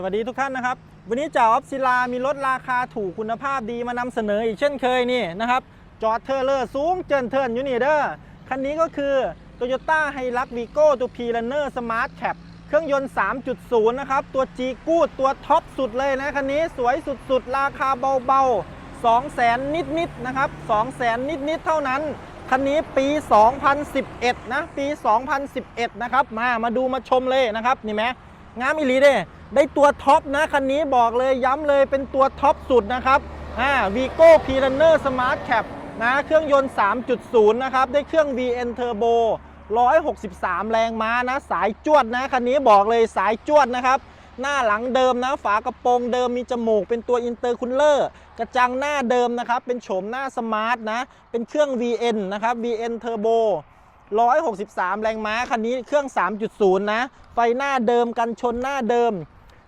สวัสดีทุกท่านนะครับ วันนี้จ่าออฟศิลามีรถราคาถูกคุณภาพดีมานำเสนออีกเช่นเคยนี่นะครับ จอดเทอร์เลอร์สูงเจินเทินอยู่นี่เด้อคันนี้ก็คือ Toyota h i l u x v i g o ตัว p r u n n e r Smart Cap เครื่องยนต์ 3.0 นะครับ ตัว G กูดตัวท็อปสุดเลยนะ คันนี้สวยสุดๆ ราคาเบาๆ2แสนนิดๆนะครับ2แสนนิดๆ เท่านั้น คันนี้ปี 2011 นะ ปี 2011 นะครับ มามาดูมาชมเลยนะครับ นี่ไหม งามอีหลีเด้ได้ตัวท็อปนะคันนี้บอกเลยย้ำเลยเป็นตัวท็อปสุดนะครับอ่าวีโก้พีรันเนอร์สมาร์ทแคปนะเครื่องยนต์ 3.0 นะครับ ได้เครื่อง VN Turbo 163 แรงม้านะ สายจวดนะคันนี้บอกเลยสายจวดนะครับ หน้าหลังเดิมนะ ฝากระโปรงเดิมมีจมูก เป็นตัวอินเตอร์คูลเลอร์กระจังหน้าเดิมนะครับ เป็นโฉมหน้าสมาร์ทนะ เป็นเครื่อง VN นะครับ VN Turbo 163 แรงม้า คันนี้เครื่อง 3.0 นะ ไฟหน้าเดิมกันชนหน้าเดิม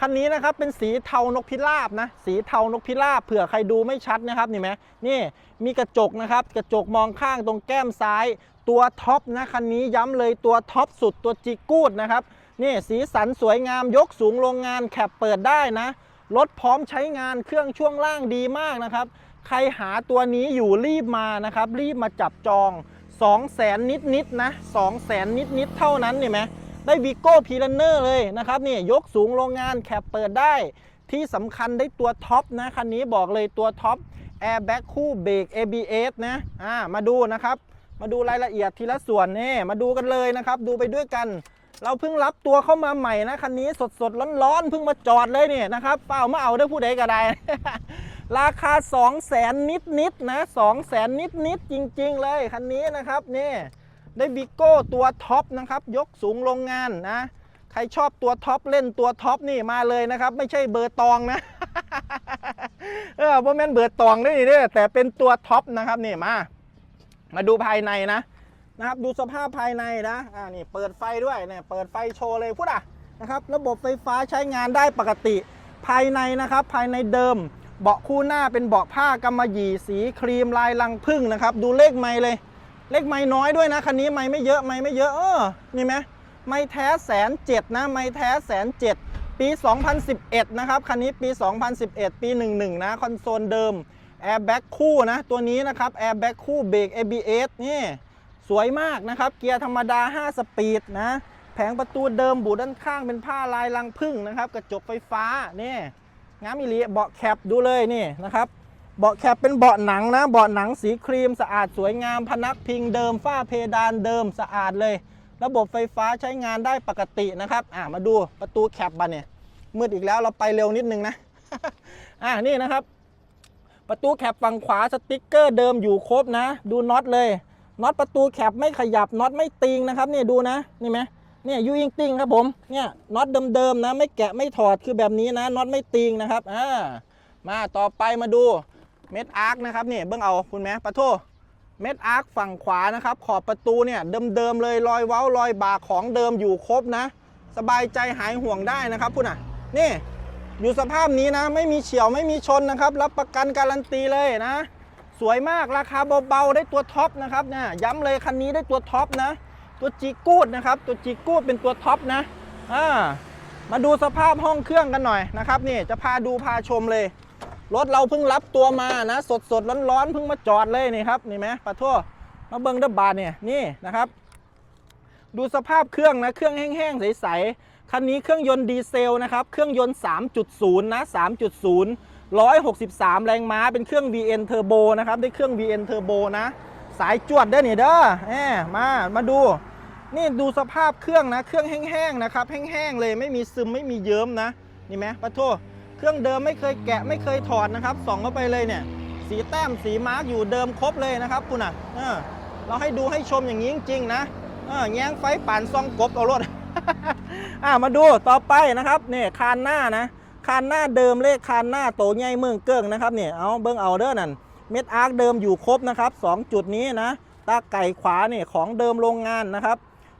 คันนี้นะครับเป็นสีเทานกพิราบนะ สีเทานกพิราบเผื่อใครดูไม่ชัดนะครับนี่ไหมนี่มีกระจกนะครับ กระจกมองข้างตรงแก้มซ้าย ตัวท็อปนะคันนี้ย้ำเลยตัวท็อปสุดตัวจิกูดนะครับนี่สีสันสวยงามยกสูงโรงงานแคปเปิดได้นะรถพร้อมใช้งานเครื่องช่วงล่างดีมากนะครับ ใครหาตัวนี้อยู่รีบมานะครับ รีบมาจับจอง 2 0 0แสนนิดๆนนะ2 0 0แสนนิดๆเท่านั้นนี่ไหมได้วีโก้พีรันเนอร์เลยนะครับนี่ยกสูงโรงงานแคปเปิดได้ ที่สำคัญได้ตัวท็อปนะคันนี้บอกเลยตัวท็อปแอร์แบ็กคู่เบรก ABS นะอ่ามาดูนะครับ มาดูรายละเอียดทีละส่วนนี่มาดูกันเลยนะครับ ดูไปด้วยกัน เราเพิ่งรับตัวเข้ามาใหม่นะคันนี้สดสดร้อนร้อนๆเพิ่งมาจอดเลยเนี่ยนะครับเปล่ามาเอาได้ผู้ใดก็ได้ ราคา 2 0 0แสนนิดนิดๆนะ2 0 0แสนนิดนิดๆจริง ๆ เลยคันนี้นะครับนี่ได้บิโก้ตัวท็อปนะครับยกสูงโรงงานนะใครชอบตัวท็อปเล่นตัวท็อปนี่มาเลยนะครับ ไม่ใช่เบอร์ตองนะเออโมเมนเบอร์ตองได้นี่แต่เป็นตัวท็อปนะครับนี่มา มาดูภายในนะนะครับดูสภาพภายในนะอ่านี่เปิดไฟด้วยเนี่ยเปิดไฟโชว์เลยพูดอะนะครับ ระบบไฟฟ้าใช้งานได้ปกติ ภายในนะครับ ภายในเดิม เบาะคู่หน้าเป็นเบาะผ้ากำมะหยี่สีครีมลายลังพึ่งนะครับ ดูเลขไม้เลย เลขไม้น้อยด้วยนะคันนี้ไม้ไม่เยอะไม้ไม่เยอะเออนี่ไหมไม้แท้แสนเจ็ดนะไม้แท้แสนเจ็ดปี 2011 นะครับ คันนี้ปี 2011 ปี 11 นะ คอนโซลเดิม แอร์แบ็กคู่นะ ตัวนี้นะครับ แอร์แบ็กคู่เบรก ABS นี่ สวยมากนะครับ เกียร์ธรรมดา 5 สปีดนะ แผงประตูเดิมบูด้านข้างเป็นผ้าลายลังพึ่งนะครับ กระจกไฟฟ้า นี่ งามอิลีเบาะแคปดูเลยนี่นะครับ เบาะแคปเป็นเบาะหนังนะ เบาะหนังสีครีมสะอาดสวยงาม พนักพิงเดิม ฝ้าเพดานเดิมสะอาดเลย ระบบไฟฟ้าใช้งานได้ปกตินะครับ อ่ามาดูประตูแคปบันเนี่ย มืดอีกแล้วเราไปเร็วนิดนึงนะ อ่านี่นะครับ ประตูแคปฝั่งขวาสติกเกอร์เดิมอยู่ครบนะ ดูน็อตเลย น็อตประตูแคปไม่ขยับ น็อตไม่ติงนะครับนี่ดูนะ นี่ไหม เนี่ยยูอิงติงครับผมเนี่ยน็อตเดิมๆนะไม่แกะไม่ถอดคือแบบนี้นะน็อตไม่ติงนะครับอ่ามาต่อไปมาดูเม็ดอาร์คนะครับนี่เบิ้องเอาคุณแม่ปะโทเม็ดอาร์คฝั่งขวานะครับขอบประตูเนี่ยเดิมๆเลยรอยเว้ารอยบากของเดิมอยู่ครบนะ สบายใจหายห่วงได้นะครับคุณอะนี่อยู่สภาพนี้นะ ไม่มีเฉียวไม่มีชนนะครับ รับประกันการันตีเลยนะ สวยมากราคาเบาๆได้ตัวท็อปนะครับเนี่ยย้ำเลยคันนี้ได้ตัวท็อปนะ ตัวจีกูดนะครับ ตัวจีกูดเป็นตัวท็อปนะอ่ามาดูสภาพห้องเครื่องกันหน่อยนะครับนี่จะพาดูพาชมเลย รถเราเพิ่งรับตัวมานะ สดๆร้อนๆเพิ่งมาจอดเลยนี่ครับนี่ไหมปะทั่วมาเบิ้งดับบาทเนี่ยนี่นะครับ ดูสภาพเครื่องนะเครื่องแห้งๆใสๆคันนี้เครื่องยนต์ดีเซลนะครับเครื่องยนต์ 3.0 นะ 3.0 163 แรงม้าเป็นเครื่อง VN Turbo นะครับได้เครื่อง VN Turbo นะ สายจวดได้เนี่ยเด้อแหมมามาดู นี่ดูสภาพเครื่องนะ เครื่องแห้งๆนะครับ แห้งๆเลยไม่มีซึมไม่มีเยิ้มนะ นี่ไหมปะโทเครื่องเดิมไม่เคยแกะไม่เคยถอดนะครับ ส่องเข้าไปเลยเนี่ย สีแต้มสีมาร์กอยู่เดิมครบเลยนะครับคุณอะเออเราให้ดูให้ชมอย่างนี้จริงๆนะเออแง้งไฟป่านซองกบเอารถอ่ามาดูต่อไปนะครับนี่คานหน้านะคานหน้าเดิมเลขคานหน้าโตใหญ่เมืองเกิ้งนะครับเนี่ยเอาเบิ้งเอาเด้อนั่นเม็ดอาร์คเดิมอยู่ครบนะครับสองจุดนี้นะตาไก่ขวาเนี่ยของเดิมโรงงานนะครับ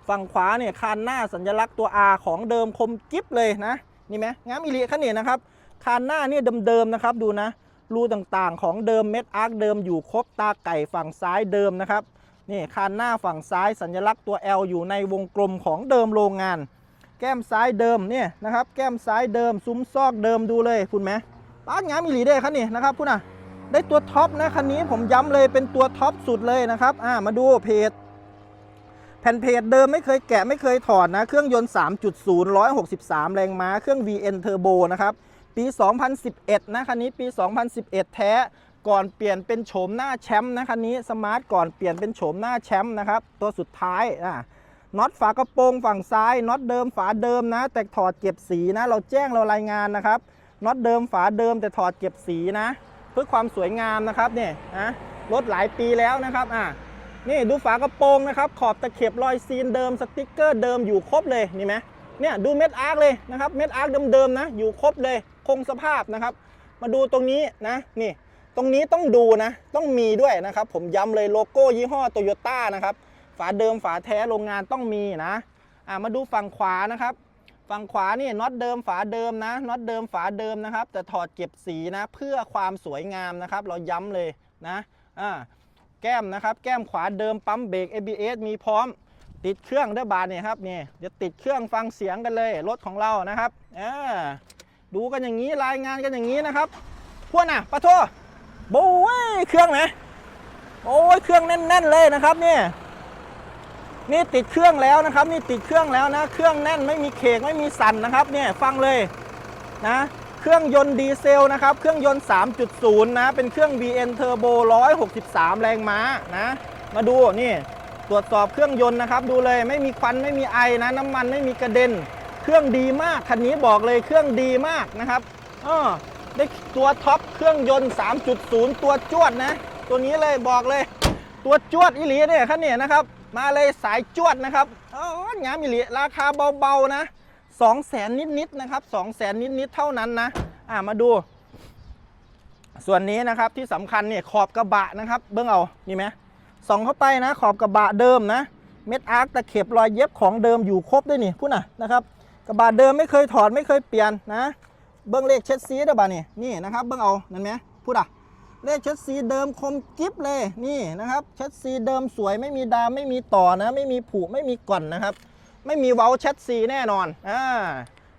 ฝั่งขวาเนี่ยคานหน้าสัญลักษณ์ตัว R ของเดิมคมกิ๊บเลยนะนี่ไหมงามอิริคันนี้นะครับคานหน้าเนี่ยเดิมๆนะครับดูนะรูต่างๆ ของเดิมเม็ดอาร์คเดิมอยู่ครบตาไก่ฝั่งซ้ายเดิมนะครับนี่คานหน้าฝั่งซ้ายสัญลักษณ์ตัว L อยู่ในวงกลมของเดิมโรงงาน แก้มซ้ายเดิมเนี่ยนะครับแก้มซ้ายเดิมซุ้มซอกเดิมดูเลยคุณไหมป้านงามอีหลีได้คันนี้นะครับคุณอะได้ตัวท็อปนะคันนี้ผมย้ำเลยเป็นตัวท็อปสุดเลยนะครับอ่ามาดูเพจ แผ่นเพจเดิมไม่เคยแกะไม่เคยถอดนะ เครื่องยนต์ 3.0 163 แรงม้า เครื่อง VN Turbo นะครับ ปี 2011 นะคันนี้ปี 2011 แท้ ก่อนเปลี่ยนเป็นโฉมหน้าแชมป์นะคันนี้สมาร์ทก่อนเปลี่ยนเป็นโฉมหน้าแชมป์นะครับ ตัวสุดท้ายอะน็อตฝากระโปรงฝั่งซ้ายน็อตเดิมฝาเดิมนะ แต่ถอดเก็บสีนะ เราแจ้งเรารายงานนะครับน็อตเดิมฝาเดิมแต่ถอดเก็บสีนะ เพื่อความสวยงามนะครับเนี่ยนะรถหลายปีแล้วนะครับอะ นี่ดูฝากระโปรงนะครับ ขอบตะเข็บรอยซีนเดิมสติกเกอร์เดิมอยู่ครบเลยนี่ไหมเนี่ยดูเม็ดอาร์คเลยนะครับเม็ดอาร์คเดิมๆนะอยู่ครบเลยคงสภาพนะครับ มาดูตรงนี้นะนี่ ตรงนี้ต้องดูนะ ต้องมีด้วยนะครับ ผมย้ำเลยโลโก้ยี่ห้อโตโยต้านะครับฝาเดิมฝาแท้โรงงานต้องมีนะอ่ามาดูฝั่งขวานะครับฝั่งขวานี่น็อตเดิมฝาเดิมนะน็อตเดิมฝาเดิมนะครับ แต่ถอดเก็บสีนะ เพื่อความสวยงามนะครับ เราย้ำเลยนะอ่า แก้มนะครับ แก้มขวาเดิมปั๊มเบรก ABS มีพร้อม ติดเครื่องด้อบาทเนี่ยครับนี่เดี๋ยวติดเครื่องฟังเสียงกันเลยรถของเรานะครับอ่าดูกันอย่างนี้รายงานกันอย่างนี้นะครับพวกน่ะปะโทบ้ยเครื่องไหมโอ้ยเครื่องแน่น ๆ เลยนะครับเนี่ยนี่ติดเครื่องแล้วนะครับ นี่ติดเครื่องแล้วนะ เครื่องแน่นไม่มีเคกไม่มีสั่นนะครับ เนี่ยฟังเลยนะ เครื่องยนต์ดีเซลนะครับ เครื่องยนต์ 3.0 นะ เป็นเครื่อง VN Turbo 163 แรงม้านะ มาดูนี่ตรวจสอบเครื่องยนต์นะครับ ดูเลยไม่มีควันไม่มีไอนะ น้ำมันไม่มีกระเด็น เครื่องดีมากคันนี้บอกเลยเครื่องดีมากนะครับเออได้ตัวท็อปเครื่องยนต์ 3.0 ตัวจวดนะ ตัวนี้เลยบอกเลย ตัวจวดอิหลีเนี่ยคันนี้นะครับ มาเลยสายจวดนะครับอ๋องามอิหลีราคาเบาๆนะ 2 0 0แสนนิดๆนะครับ2 0 0แสนนิดๆเท่านั้นนะอ่ามาดู ส่วนนี้นะครับที่สำคัญเนี่ยขอบกระบะนะครับ เบื้องเอานี่ไหมส่องเข้าไปนะ ขอบกระบะเดิมนะ เม็ดอาร์คตะเข็บรอยเย็บของเดิมอยู่ครบด้วยนี่พูดนะนะครับ กระบะเดิมไม่เคยถอดไม่เคยเปลี่ยนนะ เบื้องเลขเช็ดซีเด้อบ่านี่นี่นะครับเบื้องเอานั่นไหมพูดอะเลขเช็ดสีเดิมคมกิฟเลยนี่นะครับเช็ดสีเดิมสวยไม่มีดามไม่มีต่อนะ ไม่มีผุไม่มีก่อนนะครับ ไม่มีเว้าเช็ดสีแน่นอนอ่า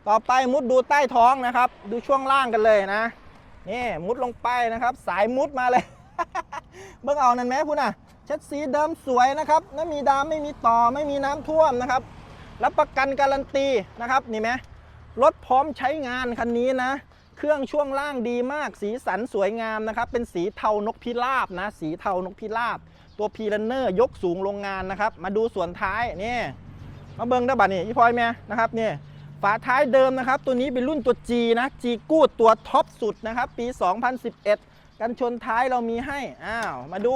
ต่อไปมุดดูใต้ท้องนะครับ ดูช่วงล่างกันเลยนะนี่มุดลงไปนะครับ สายมุดมาเลย เบิ่งเอานั่นไหมพูดน่ะเช็ดสีเดิมสวยนะครับไม่มีดามไม่มีต่อไม่มีน้ำท่วมนะครับรับประกันการันตีนะครับนี่ไหมรถพร้อมใช้งานคันนี้นะ เครื่องช่วงล่างดีมาก สีสันสวยงามนะครับ เป็นสีเทานกพิราบนะ สีเทานกพิราบ ตัวพีรันเนอร์ยกสูงโรงงานนะครับ มาดูส่วนท้ายนี่ มาเบิ้งได้บัดนี่พี่พลอยแม่นะครับนี่ฝาท้ายเดิมนะครับ ตัวนี้เป็นรุ่นตัว G นะ G กูดตัวท็อปสุดนะครับ ปี 2011 กันชนท้ายเรามีให้อ้าวมาดู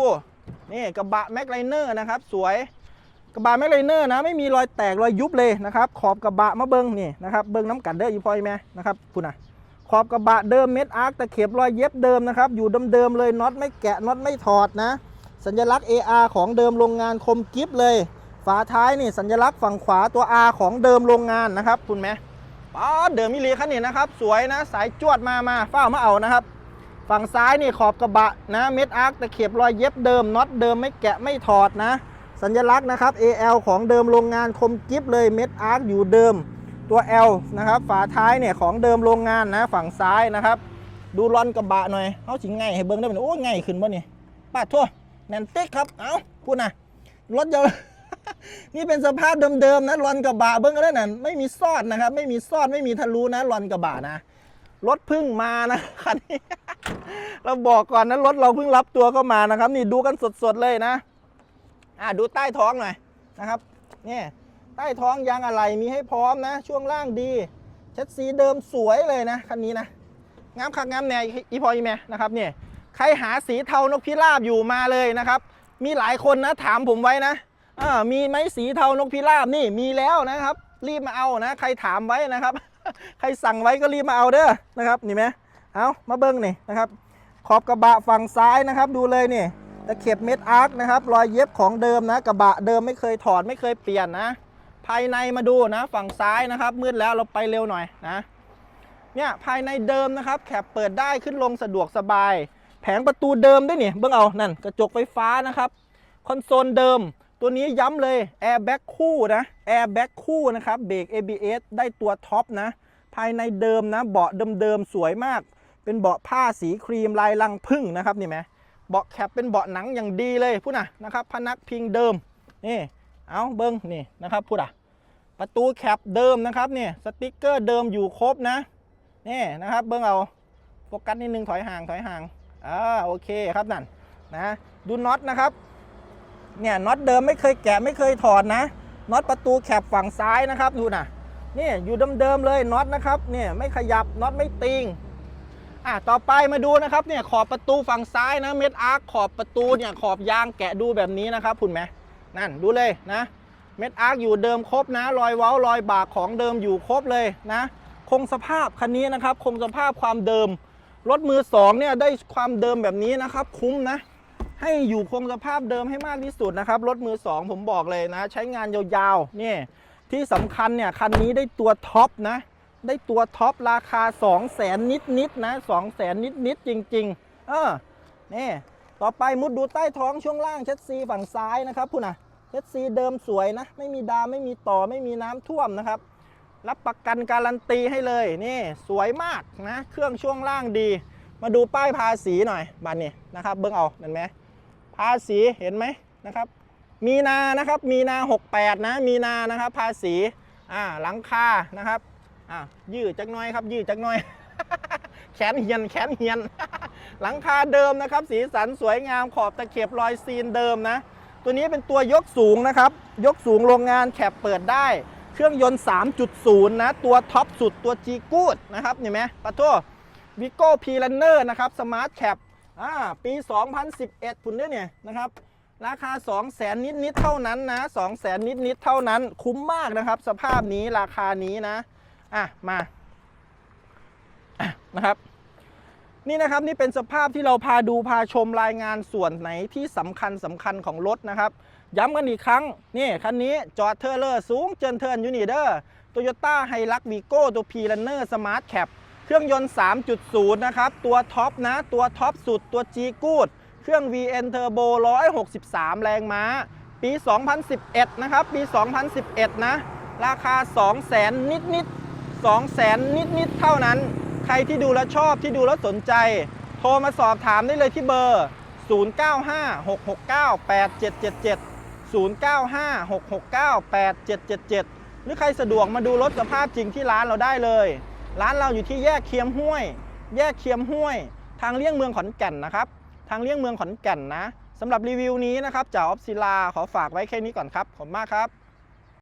นี่กระบะแม็กไลเนอร์นะครับ สวยกระบะแม็กไลเนอร์นะไม่มีรอยแตกรอยยุบเลยนะครับ ขอบกระบะมาเบิ้งนี่นะครับเบิ้งน้ำกันเด้ออีพอยแม่นะครับคุณน่ะขอบกระบะเดิมเม็ดอาร์คตะเข็บรอยเย็บเดิมนะครับ อยู่เดิมๆเลยน็อตไม่แกะน็อตไม่ถอดนะ สัญลักษณ์ AR ของเดิมโรงงานคมกิฟเลย ฝาท้ายนี่สัญลักษณ์ฝั่งขวาตัว R ของเดิมโรงงานนะครับคุณไหมป้าดเดิมมิลีคันนี้นะครับ สวยนะสายจวดมามาเฝ้ามาเอานะครับ ฝั่งซ้ายนี่ขอบกระบะนะเม็ดอาร์คตะเข็บรอยเย็บเดิมน็อตเดิมไม่แกะไม่ถอดนะ สัญลักษณ์นะครับ AL ของเดิมโรงงานคมกิฟเลยเม็ดอาร์คอยู่เดิมตัว L นะครับฝาท้ายเนี่ยของเดิมโรงงานนะ ฝั่งซ้ายนะครับ ดูรอนกระบะหน่อยเขาสิง่ายให้เบิ้งได้ไหมโอ้ง่ายขึ้นบ่นี่ป้าดทั่วแนนติกครับเอ้าพูดนะรถยนต์ นี่เป็นสภาพเดิมๆนะรอนกระบะเบิ้งก็ได้นั่นไม่มีซอดนะครับ ไม่มีซอดไม่มีทะลุนะรอนกระบะนะรถเพึ่งมานะคันนี้เราบอกก่อนนะรถเราเพิ่งรับตัวเข้ามานะครับ นี่ดูกันสดๆเลยนะอ่าดูใต้ท้องหน่อยนะครับเนี่ยใต้ท้องยางอะไรมีให้พร้อมนะ ช่วงล่างดีเช็ดสีเดิมสวยเลยนะคันนี้นะงามคักงามแน่อีพออีแม่นะครับเนี่ยใครหาสีเทานกพิราบอยู่มาเลยนะครับ มีหลายคนนะถามผมไว้นะ อ่ามีไหมสีเทานกพิราบนี่มีแล้วนะครับ รีบมาเอานะ ใครถามไว้นะครับ ใครสั่งไว้ก็รีบมาเอาเด้อนะครับนี่ไหมเอามาเบิ้งนี่นะครับ ขอบกระบะฝั่งซ้ายนะครับ ดูเลยนี่ตะเข็บเม็ดอาร์คนะครับรอยเย็บของเดิมนะกระบะเดิมไม่เคยถอดไม่เคยเปลี่ยนนะ ภายในมาดูนะ ฝั่งซ้ายนะครับ มืดแล้วเราไปเร็วหน่อยนะเนี่ยภายในเดิมนะครับแคปเปิดได้ขึ้นลงสะดวกสบาย แผงประตูเดิมด้วยนี่เบื้องเอานั่นกระจกไฟฟ้านะครับคอนโซลเดิม ตัวนี้ย้ำเลยแอร์แบ็กคู่นะแอร์แบ็กคู่นะครับเบรก ABS ได้ตัวท็อปนะ ภายในเดิมนะเบาะเดิมๆสวยมาก เป็นเบาะผ้าสีครีมลายลังพึ่งนะครับนี่ไหมเบาะแคปเป็นเบาะหนังอย่างดีเลยพูดนะนะครับพนักพิงเดิมนี่เอาเบิ้งนี่นะครับพูดอะประตูแคปเดิมนะครับนี่สติกเกอร์เดิมอยู่ครบนะนี่นะครับเบิ้งเอาโฟกัสนิดนึงถอยห่างถอยห่างอ่าโอเคครับนั่นนะดูน็อตนะครับ เนี่ยน็อตเดิมไม่เคยแกะไม่เคยถอดนะน็อตประตูแคปฝั่งซ้ายนะครับดูนะนี่อยู่เดิมๆเลยน็อตนะครับเนี่ยไม่ขยับน็อตไม่ติงอะต่อไปมาดูนะครับเนี่ยขอบประตูฝั่งซ้ายนะเม็ดอาร์คขอบประตูเนี่ยขอบยางแกะดูแบบนี้นะครับคุณไหมนั่นดูเลยนะเม็ดอาร์คอยู่เดิมครบนะ รอยเว้ารอยบากของเดิมอยู่ครบเลยนะคงสภาพคันนี้นะครับ คงสภาพความเดิมรถมือสองเนี่ยได้ความเดิมแบบนี้นะครับ คุ้มนะ ให้อยู่คงสภาพเดิมให้มากที่สุดนะครับ รถมือสองผมบอกเลยนะ ใช้งานยาวๆนี่ที่สำคัญเนี่ยคันนี้ได้ตัวท็อปนะ ได้ตัวท็อปราคา 2 0 0แสนนิดๆนะ2 0 0แสนนิดๆจริง ๆ เออนี่ต่อไปมุดดูใต้ท้องช่วงล่างเช็ดซีฝั่งซ้ายนะครับพูดนะเช็ดซีเดิมสวยนะ ไม่มีดามไม่มีต่อไม่มีน้ำท่วมนะครับรับประกันการันตีให้เลยนี่สวยมากนะ เครื่องช่วงล่างดี มาดูป้ายภาษีหน่อยบันนี้นะครับ เบิ้งเอาเห็นไหม ภาษีเห็นไหมนะครับ มีนานะครับ มีนา 68 นะ มีนานะครับภาษีอ่าหลังคานะครับอ่ายืดจักหน้อยครับ ยืดจักหน้อย แขนเหียนแขนเหียน หลังคาเดิมนะครับ สีสันสวยงามขอบตะเข็บรอยซีนเดิมนะ ตัวนี้เป็นตัวยกสูงนะครับ ยกสูงโรงงานแคปเปิดได้เครื่องยนต์ 3.0 นะ ตัวท็อปสุดตัว G กูดนะครับเห็นไหมปะโทวิโก้พีลันเนอร์นะครับสมาร์ทแคป อ่าปี 2011พุ่นด้เนี่ยนะครับราคา 2 0 0แสนนิดนิดๆเท่านั้นนะ2 0 0แสนนิดนิดๆเท่านั้นคุ้มมากนะครับ สภาพนี้ราคานี้นะอะมาะนะครับ นี่นะครับนี่เป็นสภาพที่เราพาดูพาชมรายงานส่วนไหนที่สำคัญสำคัญของรถนะครับ ย้ำกันอีกครั้งนี่คันนี้จอดเทอร์เลอร์สูงเจนเทิร์นยูนิเดอร์โตโยต้าไฮรักวีโก้ตัวพีลันเนอร์สมาร์ทแคป เครื่องยนต์ 3.0 นะครับ ตัวท็อปนะ ตัวท็อปสุด ตัว G กูดเครื่อง VN Turbo 163 แรงม้า ปี 2011 นะครับ ปี 2011 นะ ราคา 2 0 0แสนนิดนิด2 0 0แสนนิดนิดเท่านั้น ใครที่ดูแล้วชอบที่ดูแล้วสนใจ โทรมาสอบถามได้เลยที่เบอร์ 0956698777 0956698777 หรือใครสะดวกมาดูรถสภาพจริงที่ร้านเราได้เลย ร้านเราอยู่ที่แยกเคียมห้วย แยกเคียมห้วย ทางเลี่ยงเมืองขอนแก่นนะครับ ทางเลี่ยงเมืองขอนแก่นนะสำหรับรีวิวนี้นะครับจากออฟซิลาขอฝากไว้แค่นี้ก่อนครับ ขอบคุณมากครับ